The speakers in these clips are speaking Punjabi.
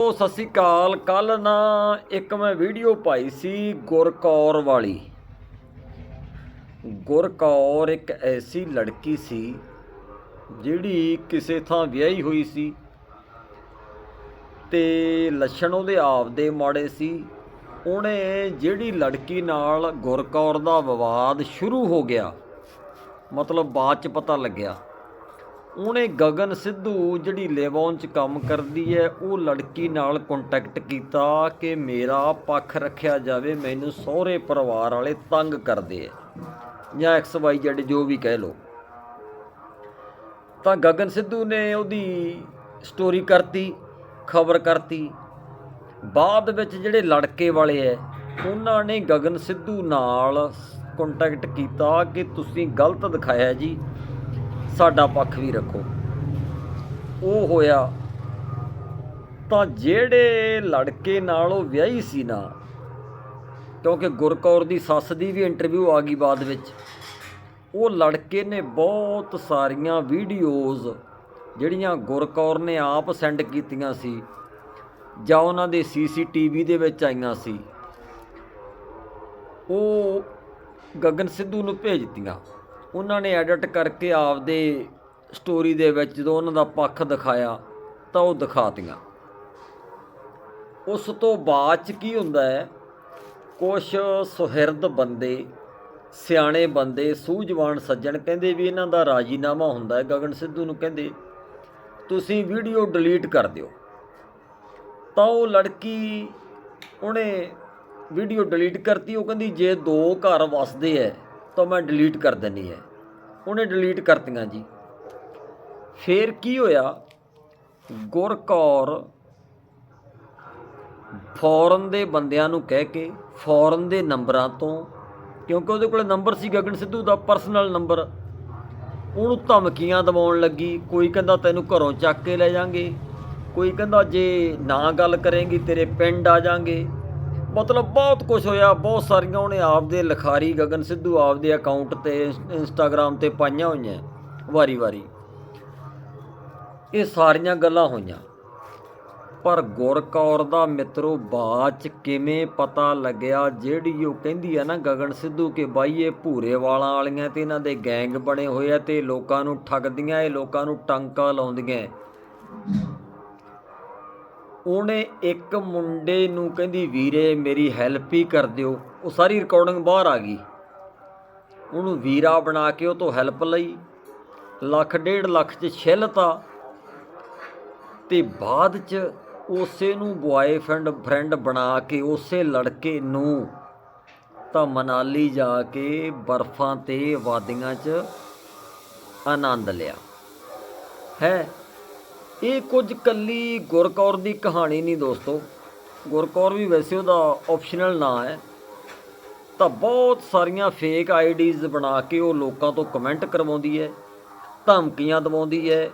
ਉਹ ਸਤਿ ਸ਼੍ਰੀ ਅਕਾਲ। ਕੱਲ ਨਾ ਇੱਕ ਮੈਂ ਵੀਡੀਓ ਪਾਈ ਸੀ ਗੁਰਕੌਰ ਵਾਲੀ। ਗੁਰਕੌਰ ਇੱਕ ਐਸੀ ਲੜਕੀ ਸੀ ਜਿਹੜੀ ਕਿਸੇ ਥਾਂ ਵਿਆਹੀ ਹੋਈ ਸੀ ਤੇ ਲੱਛਣ ਉਹਦੇ ਆਪਦੇ ਮਾੜੇ ਸੀ। ਉਹਨੇ ਜਿਹੜੀ ਲੜਕੀ ਨਾਲ ਗੁਰਕੌਰ ਦਾ ਵਿਵਾਦ ਸ਼ੁਰੂ ਹੋ ਗਿਆ, ਮਤਲਬ ਬਾਅਦ ਚ ਪਤਾ ਲੱਗਿਆ। ਉਹਨੇ ਗਗਨ ਸਿੱਧੂ ਜਿਹੜੀ ਲੇਵੌਨ ਚ ਕੰਮ ਕਰਦੀ ਹੈ, ਉਹ ਲੜਕੀ ਨਾਲ ਕੰਟੈਕਟ ਕੀਤਾ ਕਿ ਮੇਰਾ ਪੱਖ ਰੱਖਿਆ ਜਾਵੇ, ਮੈਨੂੰ ਸਹੁਰੇ ਪਰਿਵਾਰ ਵਾਲੇ ਤੰਗ ਕਰਦੇ ਐ ਜਾਂ ਐਕਸ ਵਾਈ ਜ਼ੈਡ ਜੋ ਵੀ ਕਹਿ ਲੋ ਤਾਂ ਗਗਨ ਸਿੱਧੂ ਨੇ ਉਹਦੀ ਸਟੋਰੀ ਕਰਤੀ, ਖਬਰ ਕਰਤੀ। ਬਾਅਦ ਵਿੱਚ ਜਿਹੜੇ ਲੜਕੇ ਵਾਲੇ ਐ, ਉਹਨਾਂ ਨੇ ਗਗਨ ਸਿੱਧੂ ਨਾਲ ਕੰਟੈਕਟ ਕੀਤਾ ਕਿ ਤੁਸੀਂ ਗਲਤ ਦਿਖਾਇਆ ਜੀ। ਸਾਡਾ ਪੱਖ ਵੀ ਰੱਖੋ। ਉਹ ਹੋਇਆ ਤਾਂ ਜਿਹੜੇ ਲੜਕੇ ਨਾਲ ਉਹ ਵਿਆਹੀ ਸੀ ਨਾ, ਕਿਉਂਕਿ ਗੁਰਕੌਰ ਦੀ ਸੱਸ ਦੀ ਵੀ ਇੰਟਰਵਿਊ ਆ ਗਈ ਬਾਅਦ ਵਿੱਚ, ਉਹ ਲੜਕੇ ਨੇ ਬਹੁਤ ਸਾਰੀਆਂ ਵੀਡੀਓਜ਼ ਜਿਹੜੀਆਂ ਗੁਰਕੌਰ ਨੇ ਆਪ ਸੈਂਡ ਕੀਤੀਆਂ ਸੀ ਜਾਂ ਉਹਨਾਂ ਦੇ ਸੀਸੀਟੀਵੀ ਦੇ ਵਿੱਚ ਆਈਆਂ ਸੀ, ਉਹ ਗਗਨ ਸਿੱਧੂ ਨੂੰ ਭੇਜਤੀਆਂ ਉਹਨਾਂ ਨੇ ਐਡਿਟ ਕਰਕੇ ਆਪਦੇ ਸਟੋਰੀ ਦੇ ਵਿੱਚ ਜਦੋਂ ਉਹਨਾਂ ਦਾ ਪੱਖ ਦਿਖਾਇਆ ਤਾਂ ਉਹ ਦਿਖਾਤੀਆਂ। ਉਸ ਤੋਂ ਬਾਅਦ ਚ ਕੀ ਹੁੰਦਾ ਹੈ? ਕੁਛ ਸੁਹਿਰਦ ਬੰਦੇ, ਸਿਆਣੇ ਬੰਦੇ, ਸੂਝਵਾਨ ਸੱਜਣ ਕਹਿੰਦੇ ਵੀ ਇਹਨਾਂ ਦਾ ਰਾਜੀਨਾਮਾ ਹੁੰਦਾ ਹੈ। ਗਗਨ ਸਿੱਧੂ ਨੂੰ ਕਹਿੰਦੇ, ਤੁਸੀਂ ਵੀਡੀਓ ਡਿਲੀਟ ਕਰ ਦਿਓ। ਤਾਂ ਉਹ ਲੜਕੀ ਉਹਨੇ ਵੀਡੀਓ ਡਿਲੀਟ ਕਰਤੀ। ਉਹ ਕਹਿੰਦੀ, ਜੇ ਦੋ ਘਰ ਵਸਦੇ ਐ ਤਾਂ ਮੈਂ ਡਿਲੀਟ ਕਰ ਦਿੰਨੀ ਹੈ। ਉਹਨੇ ਡਿਲੀਟ ਕਰਤੀਆਂ ਜੀ। ਫੇਰ ਕੀ ਹੋਇਆ? ਗੁਰਕੌਰ ਫੌਰਨ ਦੇ ਬੰਦਿਆਂ ਨੂੰ ਕਹਿ ਕੇ ਫੌਰਨ ਦੇ ਨੰਬਰਾਂ ਤੋਂ, ਕਿਉਂਕਿ ਉਹਦੇ ਕੋਲ ਨੰਬਰ ਸੀ ਗਗਨ ਸਿੱਧੂ ਦਾ ਪਰਸਨਲ ਨੰਬਰ ਉਹਨੂੰ ਧਮਕੀਆਂ ਦਵਾਉਣ ਲੱਗੀ। ਕੋਈ ਕਹਿੰਦਾ ਤੈਨੂੰ ਘਰੋਂ ਚੱਕ ਕੇ ਲੈ ਜਾਾਂਗੇ। ਕੋਈ ਕਹਿੰਦਾ ਜੇ ਨਾ ਗੱਲ ਕਰੇਂਗੀ ਤੇਰੇ ਪਿੰਡ ਆ ਜਾਾਂਗੇ। ਮਤਲਬ ਬਹੁਤ ਕੁਝ ਹੋਇਆ, ਬਹੁਤ ਸਾਰੀਆਂ ਉਹਨੇ ਆਪਦੇ ਲਿਖਾਰੀ ਗਗਨ ਸਿੱਧੂ ਆਪਦੇ ਅਕਾਊਂਟ ਤੇ ਇੰਸਟਾਗ੍ਰam ਤੇ ਪਾਈਆਂ ਹੋਈਆਂ ਵਾਰੀ-ਵਾਰੀ ਇਹ ਸਾਰੀਆਂ ਗੱਲਾਂ ਹੋਈਆਂ। ਪਰ ਗੁਰਕੌਰ ਦਾ ਮਿੱਤਰੋ, ਬਾਅਦ ਚ ਕਿਵੇਂ ਪਤਾ ਲੱਗਿਆ, ਜਿਹੜੀ ਉਹ ਕਹਿੰਦੀ ਆ ਨਾ ਗਗਨ ਸਿੱਧੂ ਕਿ ਬਾਈ ਇਹ ਭੂਰੇ ਵਾਲਾਂ ਵਾਲੀਆਂ ਤੇ ਇਹਨਾਂ ਦੇ ਗੈਂਗ ਬਣੇ ਹੋਏ ਆ ਤੇ ਲੋਕਾਂ ਨੂੰ ਠੱਗਦੀਆਂ, ਇਹ ਲੋਕਾਂ ਨੂੰ ਟਾਂਕਾ ਲਾਉਂਦੀਆਂ। ਉਹਨੇ ਇੱਕ ਮੁੰਡੇ ਨੂੰ ਕਹਿੰਦੀ, ਵੀਰੇ, ਮੇਰੀ ਹੈਲਪ ਹੀ ਕਰ ਦਿਓ। ਉਹ ਸਾਰੀ ਰਿਕਾਰਡਿੰਗ ਬਾਹਰ ਆ ਗਈ। ਉਹਨੂੰ ਵੀਰਾ ਬਣਾ ਕੇ ਉਹ ਤੋਂ ਹੈਲਪ ਲਈ। ਲੱਖ ਡੇਢ ਲੱਖ ਚ ਛਿੱਲਤਾ ਤੇ। ਬਾਅਦ ਚ ਉਸੇ ਨੂੰ ਬੁਆਏਫ੍ਰੈਂਡ ਫਰੈਂਡ ਬਣਾ ਕੇ ਉਸੇ ਲੜਕੇ ਨੂੰ ਤਾਂ ਮਨਾਲੀ ਜਾ ਕੇ ਬਰਫਾਂ ਤੇ ਵਾਦੀਆਂ 'ਚ ਆਨੰਦ ਲਿਆ। ਹੈ ਇਹ ਕੁਝ ਕੱਲੀ ਗੁਰਕੌਰ ਦੀ ਕਹਾਣੀ ਨਹੀਂ ਦੋਸਤੋ। ਗੁਰਕੌਰ ਵੀ ਵੈਸੇ ਉਹਦਾ ਆਪਸ਼ਨਲ ਨਾਂ ਹੈ। ਤਾਂ ਬਹੁਤ ਸਾਰੀਆਂ ਫੇਕ ਆਈਡੀਜ਼ ਬਣਾ ਕੇ ਉਹ ਲੋਕਾਂ ਤੋਂ ਕਮੈਂਟ ਕਰਵਾਉਂਦੀ ਹੈ, ਧਮਕੀਆਂ ਦਵਾਉਂਦੀ ਹੈ।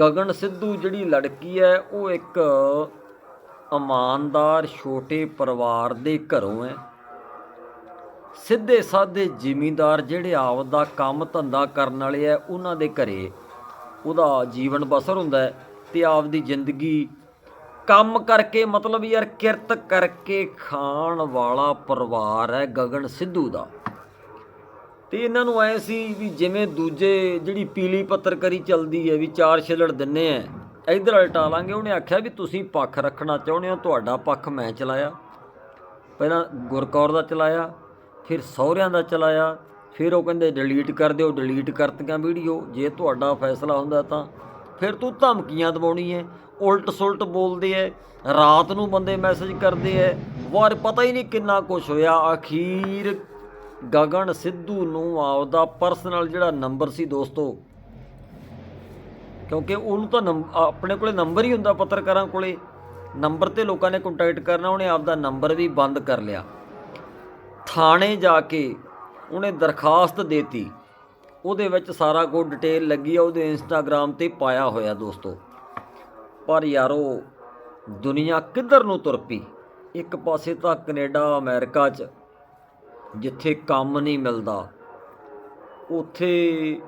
ਗਗਨ ਸਿੱਧੂ ਜਿਹੜੀ ਲੜਕੀ ਹੈ, ਉਹ ਇੱਕ ਇਮਾਨਦਾਰ ਛੋਟੇ ਪਰਿਵਾਰ ਦੇ ਘਰੋਂ ਹੈ। ਸਿੱਧੇ ਸਾਦੇ ਜ਼ਿਮੀਂਦਾਰ ਜਿਹੜੇ ਆਪਦਾ ਕੰਮ ਧੰਦਾ ਕਰਨ ਵਾਲੇ ਆ ਉਹਨਾਂ ਦੇ ਘਰੇ ਉਹਦਾ ਜੀਵਨ ਬਸਰ ਹੁੰਦਾ ਹੈ। ਤੇ ਆਪਦੀ ਜ਼ਿੰਦਗੀ। ਕੰਮ ਕਰਕੇ ਮਤਲਬ ਯਾਰ ਕਿਰਤ ਕਰਕੇ ਖਾਣ ਵਾਲਾ ਪਰਿਵਾਰ ਹੈ ਗਗਨ ਸਿੱਧੂ ਦਾ। ਤੇ ਇਹਨਾਂ ਨੂੰ ਐ ਸੀ ਵੀ ਜਿਵੇਂ ਦੂਜੇ ਜਿਹੜੀ ਪੀਲੀ ਪੱਤਰਕਾਰੀ ਚੱਲਦੀ ਹੈ ਵੀ ਚਾਰ ਛਿਲੜ ਦਿੰਨੇ ਆ ਇਧਰ ਉਲਟਾ ਲਾਂਗੇ। ਉਹਨੇ ਆਖਿਆ ਵੀ ਤੁਸੀਂ ਪੱਖ ਰੱਖਣਾ ਚਾਹੁੰਦੇ ਹੋ, ਤੁਹਾਡਾ ਪੱਖ ਮੈਂ ਚਲਾਇਆ। ਪਹਿਲਾਂ ਗੁਰਕੌਰ ਦਾ ਚਲਾਇਆ, ਫਿਰ ਸਹੁਰਿਆਂ ਦਾ ਚਲਾਇਆ, ਫਿਰ ਉਹ ਕਹਿੰਦੇ ਡਿਲੀਟ ਕਰ ਦਿਓ ਡਿਲੀਟ ਕਰਤੀਆਂ ਵੀਡੀਓ। ਜੇ ਤੁਹਾਡਾ ਫੈਸਲਾ ਹੁੰਦਾ ਤਾਂ ਫਿਰ ਤੂੰ ਧਮਕੀਆਂ ਦਵਾਉਣੀ ਹੈ ਉਲਟ ਸੁਲਟ ਬੋਲਦੇ ਐ, ਰਾਤ ਨੂੰ ਬੰਦੇ ਮੈਸੇਜ ਕਰਦੇ ਐ, ਵਾਰ ਪਤਾ ਹੀ ਨਹੀਂ ਕਿੰਨਾ ਕੁਝ ਹੋਇਆ, ਅਖੀਰ ਗਗਨ ਸਿੱਧੂ ਨੂੰ ਆਪਦਾ ਪਰਸਨਲ ਜਿਹੜਾ ਨੰਬਰ ਸੀ ਦੋਸਤੋ, ਕਿਉਂਕਿ ਉਹਨੂੰ ਤਾਂ ਨੰਬ- ਆਪਣੇ ਕੋਲੇ ਨੰਬਰ ਹੀ ਹੁੰਦਾ ਪੱਤਰਕਾਰਾਂ ਕੋਲੇ ਨੰਬਰ ਤੇ ਲੋਕਾਂ ਨੇ ਕੰਟੈਕਟ ਕਰਨਾ, ਉਹਨੇ ਆਪਦਾ ਨੰਬਰ ਵੀ ਬੰਦ ਕਰ ਲਿਆ। ਥਾਣੇ ਜਾ ਕੇ ਉਹਨੇ ਦਰਖਾਸਤ ਦੇਤੀ ਉਹਦੇ ਵਿੱਚ ਸਾਰਾ ਕੁਝ ਡਿਟੇਲ ਲੱਗੀ ਆ, ਉਹਦੇ ਇੰਸਟਾਗ੍ਰam ਤੇ ਪਾਇਆ ਹੋਇਆ ਦੋਸਤੋ। ਪਰ ਯਾਰੋ, ਦੁਨੀਆ ਕਿੱਧਰ ਨੂੰ ਤੁਰ ਪਈ? ਇੱਕ ਪਾਸੇ ਤਾਂ ਕੈਨੇਡਾ, ਅਮਰੀਕਾ 'ਚ, ਜਿੱਥੇ ਕੰਮ ਨਹੀਂ ਮਿਲਦਾ। ਉੱਥੇ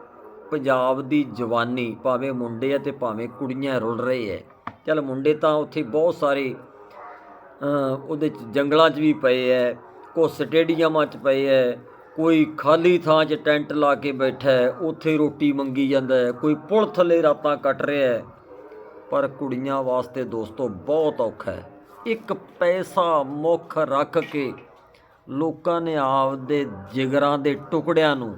ਪੰਜਾਬ ਦੀ ਜਵਾਨੀ ਭਾਵੇਂ ਮੁੰਡੇ ਆ ਤੇ ਭਾਵੇਂ ਕੁੜੀਆਂ ਰੁਲ ਰਹੇ ਐ। ਚੱਲ ਮੁੰਡੇ ਤਾਂ ਉੱਥੇ ਬਹੁਤ ਸਾਰੇ ਉਹਦੇ ਚ ਜੰਗਲਾਂ 'ਚ ਵੀ ਪਏ ਐ ਕੋਈ ਸਟੇਡੀਅਮਾਂ 'ਚ ਪਏ ਐ ਕੋਈ ਖਾਲੀ ਥਾਂ 'ਚ ਟੈਂਟ ਲਾ ਕੇ ਬੈਠਾ ਹੈ, ਉੱਥੇ ਰੋਟੀ ਮੰਗੀ ਜਾਂਦਾ ਹੈ, ਕੋਈ ਪੁਲ ਥੱਲੇ ਰਾਤਾਂ ਕੱਟ ਰਿਹਾ ਹੈ। ਪਰ ਕੁੜੀਆਂ ਵਾਸਤੇ ਦੋਸਤੋ ਬਹੁਤ ਔਖਾ ਹੈ। ਇੱਕ ਪੈਸਾ ਮੁੱਖ ਰੱਖ ਕੇ ਲੋਕਾਂ ਨੇ ਆਪਦੇ ਜਿਗਰਾਂ ਦੇ ਟੁਕੜਿਆਂ ਨੂੰ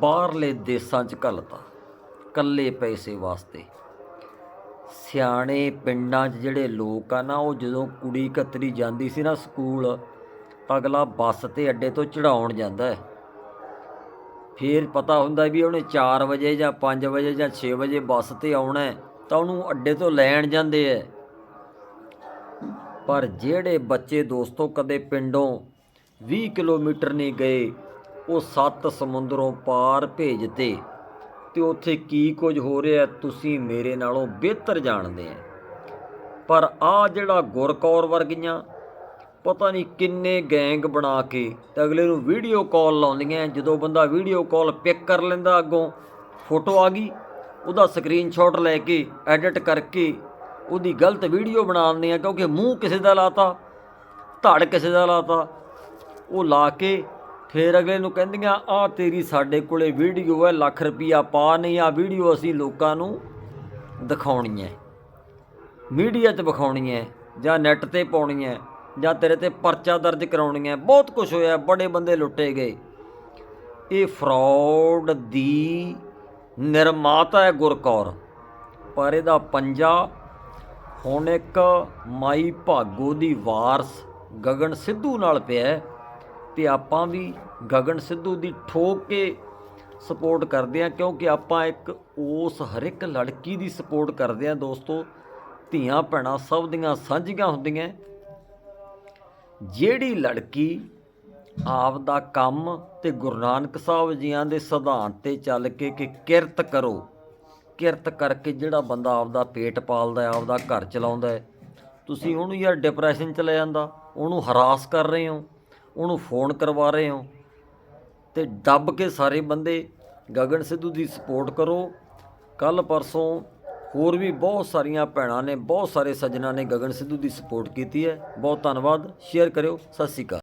ਬਾਹਰਲੇ ਦੇਸ਼ਾਂ 'ਚ ਘੱਲਤਾ, ਕੱਲੇ ਪੈਸੇ ਵਾਸਤੇ। ਸਿਆਣੇ ਪਿੰਡਾਂ 'ਚ ਜਿਹੜੇ ਲੋਕ ਆ ਨਾ, ਉਹ ਜਦੋਂ ਕੁੜੀ ਕਤਰੀ ਜਾਂਦੀ ਸੀ ਨਾ ਸਕੂਲ ਅਗਲਾ ਬੱਸ ਤੇ ਅੱਡੇ ਤੋਂ ਚੜਾਉਣ ਜਾਂਦਾ ਹੈ। ਫਿਰ ਪਤਾ ਹੁੰਦਾ ਵੀ ਉਹਨੇ 4 ਵਜੇ ਜਾਂ 5 ਵਜੇ ਜਾਂ 6 ਵਜੇ ਬੱਸ ਤੇ ਆਉਣਾ ਤਾਂ ਉਹਨੂੰ ਅੱਡੇ ਤੋਂ ਲੈਣ ਜਾਂਦੇ ਐ ਪਰ ਜਿਹੜੇ ਬੱਚੇ ਦੋਸਤੋ ਕਦੇ ਪਿੰਡੋਂ 20 ਕਿਲੋਮੀਟਰ ਨਹੀਂ ਗਏ, ਉਹ ਸੱਤ ਸਮੁੰਦਰੋਂ ਪਾਰ ਭੇਜਤੇ, ਤੇ ਉੱਥੇ ਕੀ ਕੁਝ ਹੋ ਰਿਹਾ ਤੁਸੀਂ ਮੇਰੇ ਨਾਲੋਂ ਬਿਹਤਰ ਜਾਣਦੇ ਆ ਪਰ ਆ ਜਿਹੜਾ ਗੁਰਕੌਰ ਵਰਗੀਆਂ ਪਤਾ ਨਹੀਂ ਕਿੰਨੇ ਗੈਂਗ ਬਣਾ ਕੇ ਤੇ ਅਗਲੇ ਨੂੰ ਵੀਡੀਓ ਕਾਲ ਲਾਉਂਦੀਆਂ ਜਦੋਂ ਬੰਦਾ ਵੀਡੀਓ ਕਾਲ ਪਿਕ ਕਰ ਲੈਂਦਾ ਅੱਗੋਂ ਫੋਟੋ ਆ ਗਈ, ਉਹਦਾ ਸਕਰੀਨਸ਼ਾਟ ਲੈ ਕੇ ਐਡਿਟ ਕਰਕੇ, ਉਹਦੀ ਗਲਤ ਵੀਡੀਓ ਬਣਾ ਦਿੰਦੇ ਆ, ਕਿਉਂਕਿ ਮੂੰਹ ਕਿਸੇ ਦਾ ਲਾਤਾ, ਧੜ ਕਿਸੇ ਦਾ ਲਾਤਾ, ਉਹ ਲਾ ਕੇ ਫਿਰ ਅਗਲੇ ਨੂੰ ਕਹਿੰਦੀਆਂ, ਆ ਤੇਰੀ ਸਾਡੇ ਕੋਲੇ ਵੀਡੀਓ ਹੈ, ਲੱਖ ਰੁਪਈਆ ਪਾ ਨਹੀਂ, ਆ ਵੀਡੀਓ ਅਸੀਂ ਲੋਕਾਂ ਨੂੰ ਦਿਖਾਉਣੀ ਹੈ ਮੀਡੀਆ 'ਚ ਵਿਖਾਉਣੀ ਹੈ ਜਾਂ ਨੈੱਟ ਤੇ ਪਾਉਣੀ ਹੈ। ਜਾਂ ਤੇਰੇ ਤੇ ਪਰਚਾ ਦਰਜ ਕਰਾਉਣੀ ਹੈ। ਬਹੁਤ ਕੁਝ ਹੋਇਆ, ਬੜੇ ਬੰਦੇ ਲੁੱਟੇ ਗਏ। ਇਹ ਫਰਾਡ ਦੀ ਨਿਰਮਾਤਾ ਹੈ ਗੁਰਕੌਰ। ਪਰ ਇਹਦਾ ਪੰਜਾ, ਹੁਣ ਇੱਕ ਮਾਈ ਭਾਗੋ ਦੀ ਵਾਰਸ ਗਗਨ ਸਿੱਧੂ ਨਾਲ ਪਿਆ ਹੈ ਤੇ ਆਪਾਂ ਵੀ ਗਗਨ ਸਿੱਧੂ ਦੀ ਠੋਕ ਕੇ ਸਪੋਰਟ ਕਰਦੇ ਆ ਕਿਉਂਕਿ ਆਪਾਂ ਇੱਕ ਉਸ ਹਰ ਇੱਕ ਲੜਕੀ ਦੀ ਸਪੋਰਟ ਕਰਦੇ ਆ ਦੋਸਤੋ। ਧੀਆਂ ਭੈਣਾਂ ਸਭ ਦੀਆਂ ਸਾਂਝੀਆਂ ਹੁੰਦੀਆਂ। ਜਿਹੜੀ ਲੜਕੀ ਆਪ ਦਾ ਕੰਮ ਤੇ ਗੁਰੂ ਨਾਨਕ ਸਾਹਿਬ ਜੀਆਂ ਦੇ ਸਿਧਾਂਤ ਤੇ ਚੱਲ ਕੇ ਕਿ ਕਿਰਤ ਕਰੋ, ਕਿਰਤ ਕਰਕੇ ਜਿਹੜਾ ਬੰਦਾ ਆਪਦਾ ਪੇਟ ਪਾਲਦਾ ਹੈ, ਆਪਦਾ ਘਰ ਚਲਾਉਂਦਾ ਤੁਸੀਂ ਉਹਨੂੰ ਯਾਰ ਡਿਪਰੈਸ਼ਨ ਚ ਲੈ ਜਾਂਦਾ, ਉਹਨੂੰ ਹਰਾਸ ਕਰ ਰਹੇ ਹੋ, ਉਹਨੂੰ ਫੋਨ ਕਰਵਾ ਰਹੇ ਹੋ ਤੇ ਦੱਬ ਕੇ ਸਾਰੇ ਬੰਦੇ ਗਗਨ ਸਿੱਧੂ ਦੀ ਸਪੋਰਟ ਕਰੋ ਕੱਲ ਪਰਸੋਂ ਹੋਰ ਵੀ ਬਹੁਤ ਸਾਰੀਆਂ ਭੈਣਾਂ ਨੇ, ਬਹੁਤ ਸਾਰੇ ਸੱਜਣਾ ਨੇ ਗਗਨ ਸਿੱਧੂ ਦੀ ਸਪੋਰਟ ਕੀਤੀ ਹੈ। ਬਹੁਤ ਧੰਨਵਾਦ। ਸ਼ੇਅਰ ਕਰਿਓ। ਸਤਿ ਸ਼੍ਰੀ ਅਕਾਲ।